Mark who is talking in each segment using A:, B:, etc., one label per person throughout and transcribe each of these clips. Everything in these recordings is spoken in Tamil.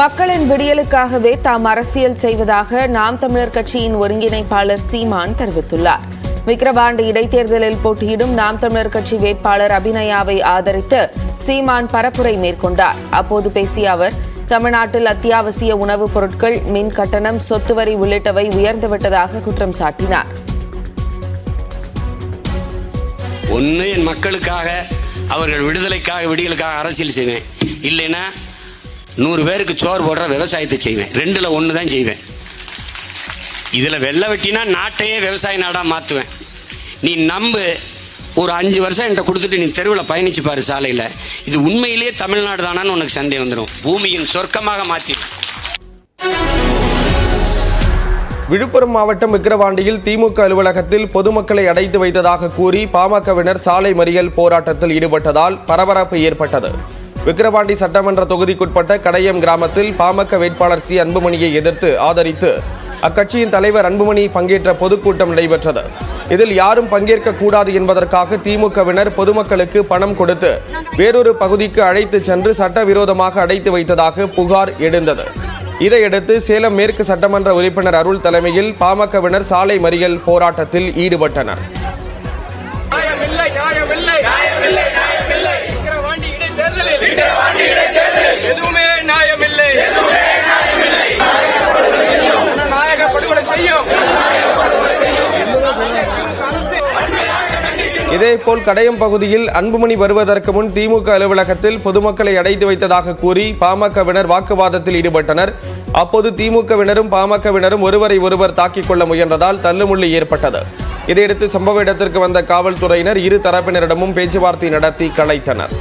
A: மக்களின் விடியலுக்காகவே தாம் அரசியல் செய்வதாக நாம் தமிழர் கட்சியின் ஒருங்கிணைப்பாளர் சீமான் தெரிவித்துள்ளார் விக்கிரவாண்டு இடைத்தேர்தலில் போட்டியிடும் நாம் தமிழர் கட்சி வேட்பாளர் அபிநயாவை ஆதரித்து சீமான் பரப்புரை மேற்கொண்டார் அப்போது பேசிய அவர் தமிழ்நாட்டில் அத்தியாவசிய உணவுப் பொருட்கள் மின் கட்டணம் சொத்து வரி உள்ளிட்டவை உயர்ந்துவிட்டதாக குற்றம் சாட்டினார்
B: ஒன்று என் மக்களுக்காக அவர்கள் விடுதலைக்காக விடியலுக்காக அரசியல் செய்வேன் இல்லைன்னா நூறு பேருக்கு சோறு போடுற விவசாயத்தை செய்வேன் ரெண்டில் ஒன்று தான் செய்வேன் இதில் வெள்ளை வெட்டினா நாட்டையே விவசாய நாடாக மாற்றுவேன் நீ நம்பு ஒரு அஞ்சு வருஷம் என்கிட்ட கொடுத்துட்டு நீ தெருவில் பயணிச்சு பாரு சாலையில் இது உண்மையிலேயே தமிழ்நாடு தானான்னு உனக்கு சந்தேகம் வந்துடும் பூமியின் சொர்க்கமாக மாற்றி
A: விழுப்புரம் மாவட்டம் விக்கிரவாண்டியில் திமுக அலுவலகத்தில் பொதுமக்களை அடைத்து வைத்ததாக கூறி பாமகவினர் சாலை மறியல் போராட்டத்தில் ஈடுபட்டதால் பரபரப்பு ஏற்பட்டது விக்கிரவாண்டி சட்டமன்ற தொகுதிக்குட்பட்ட கடையம் கிராமத்தில் பாமக வேட்பாளர் சி அன்புமணியை எதிர்த்து ஆதரித்து அக்கட்சியின் தலைவர் அன்புமணி பங்கேற்ற பொதுக்கூட்டம் நடைபெற்றது இதில் யாரும் பங்கேற்க கூடாது என்பதற்காக திமுகவினர் பொதுமக்களுக்கு பணம் கொடுத்து வேறொரு பகுதிக்கு அழைத்து சென்று சட்டவிரோதமாக அடைத்து வைத்ததாக புகார் எழுந்தது இதையடுத்து சேலம் மேற்கு சட்டமன்ற உறுப்பினர் அருள் தலைமையில் பாமகவினர் சாலை மறியல் போராட்டத்தில் ஈடுபட்டனர் இதேபோல் கடையம் பகுதியில் அன்புமணி வருவதற்கு முன் திமுக அலுவலகத்தில் பொதுமக்களை அடைத்து வைத்ததாக கூறி பாமகவினர் வாக்குவாதத்தில் ஈடுபட்டனர் அப்போது திமுகவினரும் பாமகவினரும் ஒருவரை ஒருவர் தாக்கிக் கொள்ள முயன்றதால் தள்ளுமுள்ளி ஏற்பட்டது இதையடுத்து சம்பவ இடத்திற்கு வந்த காவல்துறையினர் இரு தரப்பினரிடமும் பேச்சுவார்த்தை நடத்தி கலைத்தனர்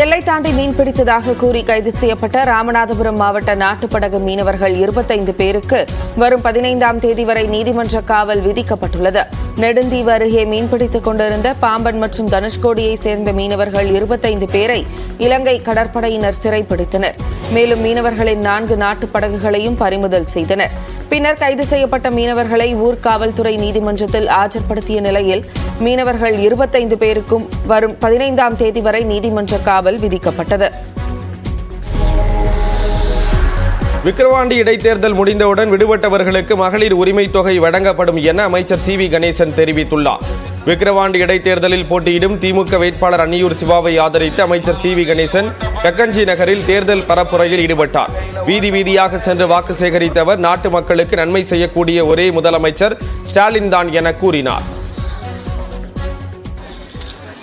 A: எல்லை தாண்டி மீன்பிடித்ததாக கூறி கைது செய்யப்பட்ட ராமநாதபுரம் மாவட்ட நாட்டுப்படகு மீனவர்கள் இருபத்தைந்து பேருக்கு வரும் பதினைந்தாம் தேதி வரை நீதிமன்ற காவல் விதிக்கப்பட்டுள்ளது நெடுந்தீவு அருகே மீன்பிடித்துக் கொண்டிருந்த பாம்பன் மற்றும் தனுஷ்கோடியை சேர்ந்த மீனவர்கள் இருபத்தைந்து பேரை இலங்கை கடற்படையினர் சிறைப்பிடித்தனர் மேலும் மீனவர்களின் நான்கு நாட்டுப்படகுகளையும் பறிமுதல் செய்தனர் பின்னர் கைது செய்யப்பட்ட மீனவர்களை ஊர்காவல்துறை நீதிமன்றத்தில் ஆஜர்படுத்திய நிலையில் மீனவர்கள் இருபத்தைந்து பேருக்கும் வரும் பதினைந்தாம் தேதி வரை நீதிமன்ற காவல் விதிக்கப்பட்டது விக்கிரவாண்டி இடைத்தேர்தல் முடிந்தவுடன் விடுபட்டவர்களுக்கு மகளிர் உரிமை தொகை வழங்கப்படும் என அமைச்சர் சி வி கணேசன் தெரிவித்துள்ளார் விக்கிரவாண்டி இடைத்தேர்தலில் போட்டியிடும் திமுக வேட்பாளர் அன்னியூர் சிவாவை ஆதரித்து அமைச்சர் சி வி கணேசன் கக்கஞ்சி நகரில் தேர்தல் பரப்புரையில் ஈடுபட்டார் வீதி வீதியாக சென்று வாக்கு சேகரித்தவர் நாட்டு மக்களுக்கு நன்மை செய்யக்கூடிய ஒரே முதலமைச்சர் ஸ்டாலின் தான் என கூறினார்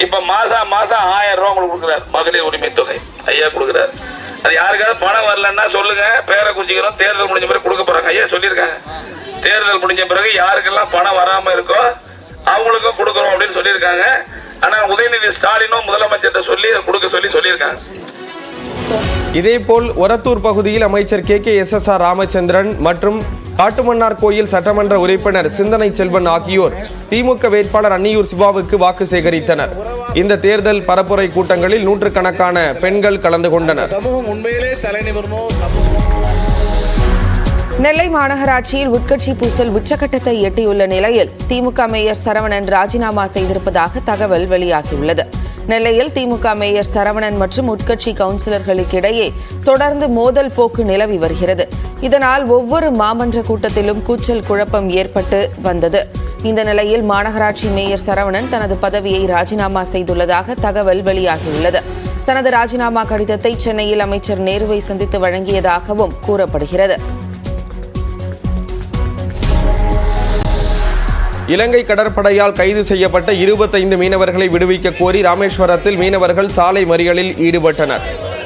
B: இப்ப மாசா மாசம் ஆயிரம் ரூபாய் உங்களுக்கு கொடுக்குறாரு மகளிர் உரிமை தொகை ஐயா கொடுக்குறாரு அது யாருக்காவது பணம் வரலன்னா சொல்லுங்க பேரை குறிச்சிக்கிறோம் தேர்தல் முடிஞ்ச பிறகு கொடுக்க போறாங்க ஐயா சொல்லியிருக்காங்க தேர்தல் முடிஞ்ச பிறகு யாருக்கெல்லாம் பணம் வராம இருக்கோ அவங்களுக்கும் கொடுக்குறோம் அப்படின்னு சொல்லியிருக்காங்க ஆனா உதயநிதி ஸ்டாலினும் முதலமைச்சர்கிட்ட சொல்லி கொடுக்க சொல்லி சொல்லியிருக்காங்க
A: இதேபோல் ஒரத்தூர் பகுதியில் அமைச்சர் K K S S R Ramachandran மற்றும் காட்டுமன்னார் கோயில் சட்டமன்ற உறுப்பினர் சிந்தனை செல்வன் ஆகியோர் திமுக வேட்பாளர் அன்னியூர் சிவாவுக்கு வாக்கு சேகரித்தனர் இந்த தேர்தல் பரப்புரை கூட்டங்களில் நூற்றுக்கணக்கான பெண்கள் கலந்து கொண்டனர் நெல்லை மாநகராட்சியில் உட்கட்சி பூசல் உச்சகட்டத்தை எட்டியுள்ள நிலையில் திமுக மேயர் சரவணன் ராஜினாமா செய்திருப்பதாக தகவல் வெளியாகியுள்ளது நெல்லையில் திமுக மேயர் சரவணன் மற்றும் உட்கட்சி கவுன்சிலர்களுக்கிடையே தொடர்ந்து மோதல் போக்கு நிலவி வருகிறது இதனால் ஒவ்வொரு மாமன்ற கூட்டத்திலும் கூச்சல் குழப்பம் ஏற்பட்டு வந்தது இந்த நிலையில் மாநகராட்சி மேயர் சரவணன் தனது பதவியை ராஜினாமா செய்துள்ளதாக தகவல் வெளியாகியுள்ளது தனது ராஜினாமா கடிதத்தை சென்னையில் அமைச்சர் நேருவை சந்தித்து வழங்கியதாகவும் கூறப்படுகிறது இலங்கை கடற்படையால் கைது செய்யப்பட்ட இருபத்தைந்து மீனவர்களை விடுவிக்க கோரி ராமேஸ்வரத்தில் மீனவர்கள் சாலை மறியலில் ஈடுபட்டனர்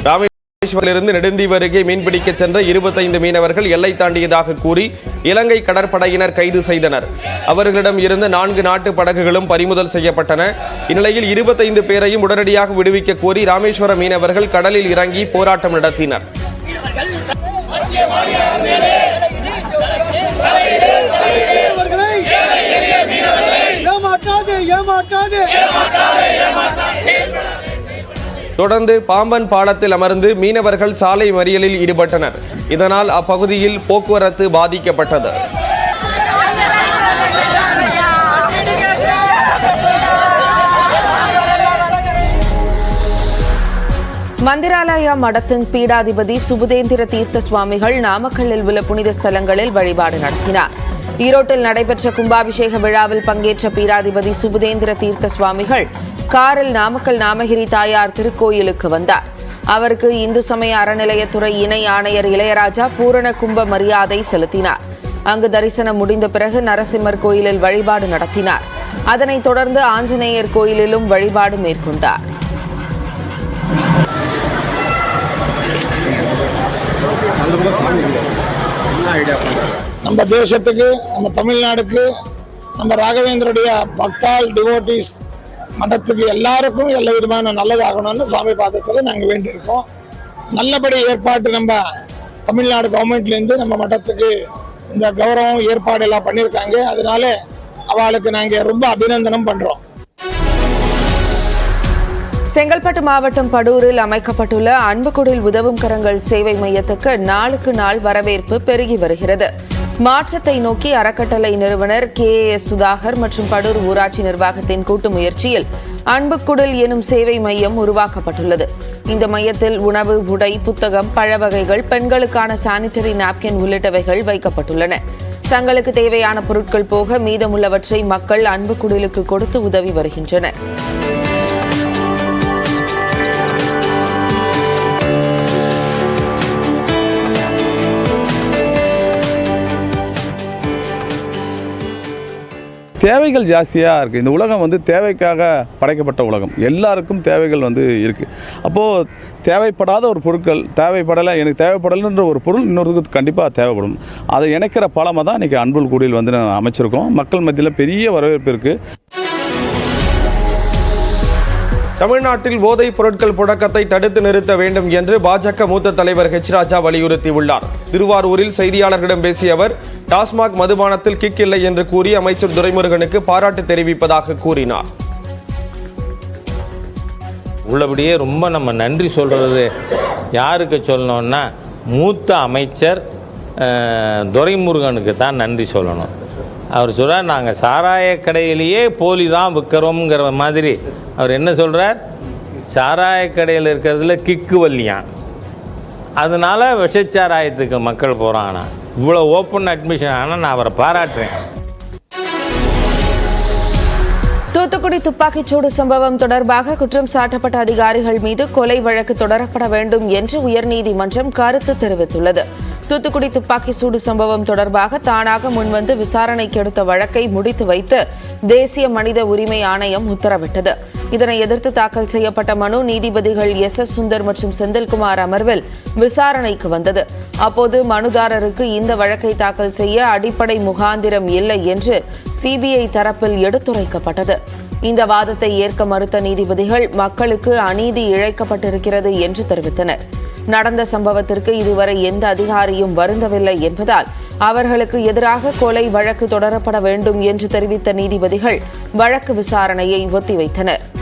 A: ராமேஸ்வரத்திலிருந்து நெடுந்தீவு அருகே மீன்பிடிக்கச் சென்ற இருபத்தைந்து மீனவர்கள் எல்லை தாண்டியதாக கூறி இலங்கை கடற்படையினர் கைது செய்தனர் அவர்களிடம் இருந்து நான்கு நாட்டு படகுகளும் பறிமுதல் செய்யப்பட்டன இந்நிலையில் இருபத்தைந்து பேரையும் உடனடியாக விடுவிக்க கோரி ராமேஸ்வர மீனவர்கள் கடலில் இறங்கி போராட்டம் நடத்தினர் ஏமாற்றாது ஏமாற்றாது தொடர்ந்து பாம்பன் பாலத்தில் அமர்ந்து மீனவர்கள் சாலை மறியலில் ஈடுபட்டனர் இதனால் அப்பகுதியில் போக்குவரத்து பாதிக்கப்பட்டது மந்திராலயா மடத்தின் பீடாதிபதி சுபுதேந்திர தீர்த்த சுவாமிகள் நாமக்கல்லில் உள்ள புனித ஸ்தலங்களில் வழிபாடு நடத்தினார் ஈரோட்டில் நடைபெற்ற கும்பாபிஷேக விழாவில் பங்கேற்ற பீராதிபதி சுபுதேந்திர தீர்த்த சுவாமிகள் காரில் நாமக்கல் நாமகிரி தாயார் திருக்கோயிலுக்கு வந்தார் அவருக்கு இந்து சமய அறநிலையத்துறை இணை ஆணையர் இளையராஜா பூரண கும்ப மரியாதை செலுத்தினார் அங்கு தரிசனம் முடிந்த பிறகு நரசிம்மர் கோயிலில் வழிபாடு நடத்தினார் அதனைத் தொடர்ந்து ஆஞ்சநேயர் கோயிலிலும் வழிபாடு மேற்கொண்டார்
C: ஐடியா நம்ம தேசத்துக்கு நம்ம தமிழ்நாடுக்கு நம்ம ராகவேந்தருடைய பக்தால் டிவோட்டிஸ் மட்டத்துக்கு எல்லாருக்கும் எல்லா விதமான நல்லதாகணும்னு சுவாமி பாதத்தில் நாங்கள் வேண்டியிருக்கோம் நல்லபடி ஏற்பாட்டு நம்ம தமிழ்நாடு கவர்மெண்ட்லேருந்து நம்ம மட்டத்துக்கு இந்த கௌரவம் ஏற்பாடு எல்லாம் பண்ணியிருக்காங்க அதனால அவளுக்கு நாங்கள் ரொம்ப அபிநந்தனம் பண்ணுறோம்
A: செங்கல்பட்டு மாவட்டம் படூரில் அமைக்கப்பட்டுள்ள அன்புக்குடில் உதவும் கரங்கள் சேவை மையத்துக்கு நாளுக்கு நாள் வரவேற்பு பெருகி வருகிறது மாற்றத்தை நோக்கி அறக்கட்டளை நிறுவனர் கே எஸ் சுதாகர் மற்றும் படூர் ஊராட்சி நிர்வாகத்தின் கூட்டு முயற்சியில் அன்புக்குடல் எனும் சேவை மையம் உருவாக்கப்பட்டுள்ளது இந்த மையத்தில் உணவு உடை புத்தகம் பழ வகைகள் பெண்களுக்கான சானிட்டரி நாப்கின் உள்ளிட்டவைகள் வைக்கப்பட்டுள்ளன தங்களுக்கு தேவையான பொருட்கள் போக மீதமுள்ளவற்றை மக்கள் அன்புக்குடலுக்கு கொடுத்து உதவி வருகின்றனர்
D: தேவைகள் ஜாஸ்தியாக இருக்குது இந்த உலகம் வந்து தேவைக்காக படைக்கப்பட்ட உலகம் எல்லாருக்கும் தேவைகள் வந்து இருக்குது அப்போது தேவைப்படாத ஒரு பொருட்கள் தேவைப்படலை எனக்கு தேவைப்படலைன்ற ஒரு பொருள் இன்னொருத்துக்கு கண்டிப்பாக தேவைப்படும் அதை இணைக்கிற பழமை தான் இன்றைக்கி அன்புள் கூடியில் வந்து நான் அமைச்சிருக்கோம் மக்கள் மத்தியில் பெரிய வரவேற்பு இருக்குது
A: தமிழ்நாட்டில் போதைப் பொருட்கள் புழக்கத்தை தடுத்து நிறுத்த வேண்டும் என்று பாஜக மூத்த தலைவர் ஹெச் ராஜா வலியுறுத்தியுள்ளார் திருவாரூரில் செய்தியாளர்களிடம் பேசிய அவர் டாஸ்மாக் மதுபானத்தில் கிக் இல்லை என்று கூறி அமைச்சர் துரைமுருகனுக்கு பாராட்டு தெரிவிப்பதாக கூறினார்
E: உள்ளபடியே ரொம்ப நம்ம நன்றி சொல்கிறது யாருக்கு சொல்லணும்னா மூத்த அமைச்சர் துரைமுருகனுக்கு தான் நன்றி சொல்லணும் அவர் சொல்கிறார் நாங்கள் சாராய கடையிலேயே போலி தான் விற்கிறோங்கிற மாதிரி அவர் என்ன சொல்கிறார் சாராய கடையில் இருக்கிறதுல கிக்கு வல்லியான் அதனால் விஷச்சாராயத்துக்கு மக்கள் போகிறான் இவ்வளோ ஓப்பன் அட்மிஷன் ஆனால் நான் அவரை பாராட்டுறேன்
A: தூத்துக்குடி துப்பாக்கிச்சூடு சம்பவம் தொடர்பாக குற்றம் சாட்டப்பட்ட அதிகாரிகள் மீது கொலை வழக்கு தொடரப்பட வேண்டும் என்று உயர்நீதிமன்றம் கருத்து தெரிவித்துள்ளது தூத்துக்குடி துப்பாக்கி சூடு சம்பவம் தொடர்பாக தானாக முன்வந்து விசாரணைக்கு எடுத்த வழக்கை முடித்து வைத்து தேசிய மனித உரிமை ஆணையம் உத்தரவிட்டது இதனை எதிர்த்து தாக்கல் செய்யப்பட்ட மனு நீதிபதிகள் எஸ் எஸ் சுந்தர் மற்றும் செந்தில்குமார் அமர்வில் விசாரணைக்கு வந்தது அப்போது மனுதாரருக்கு இந்த வழக்கை தாக்கல் செய்ய அடிப்படை முகாந்திரம் இல்லை என்று சிபிஐ தரப்பில் எடுத்துரைக்கப்பட்டது இந்த வாதத்தை ஏற்க மறுத்த நீதிபதிகள் மக்களுக்கு அநீதி இழைக்கப்பட்டிருக்கிறது என்று தெரிவித்தனர் நடந்த சம்பவத்திற்கு இதுவரை எந்த அதிகாரியும் வருந்தவில்லை என்பதால் அவர்களுக்கு எதிராக கொலை வழக்கு தொடரப்பட வேண்டும் என்று தெரிவித்த நீதிபதிகள் வழக்கு விசாரணையை ஒத்திவைத்தனா்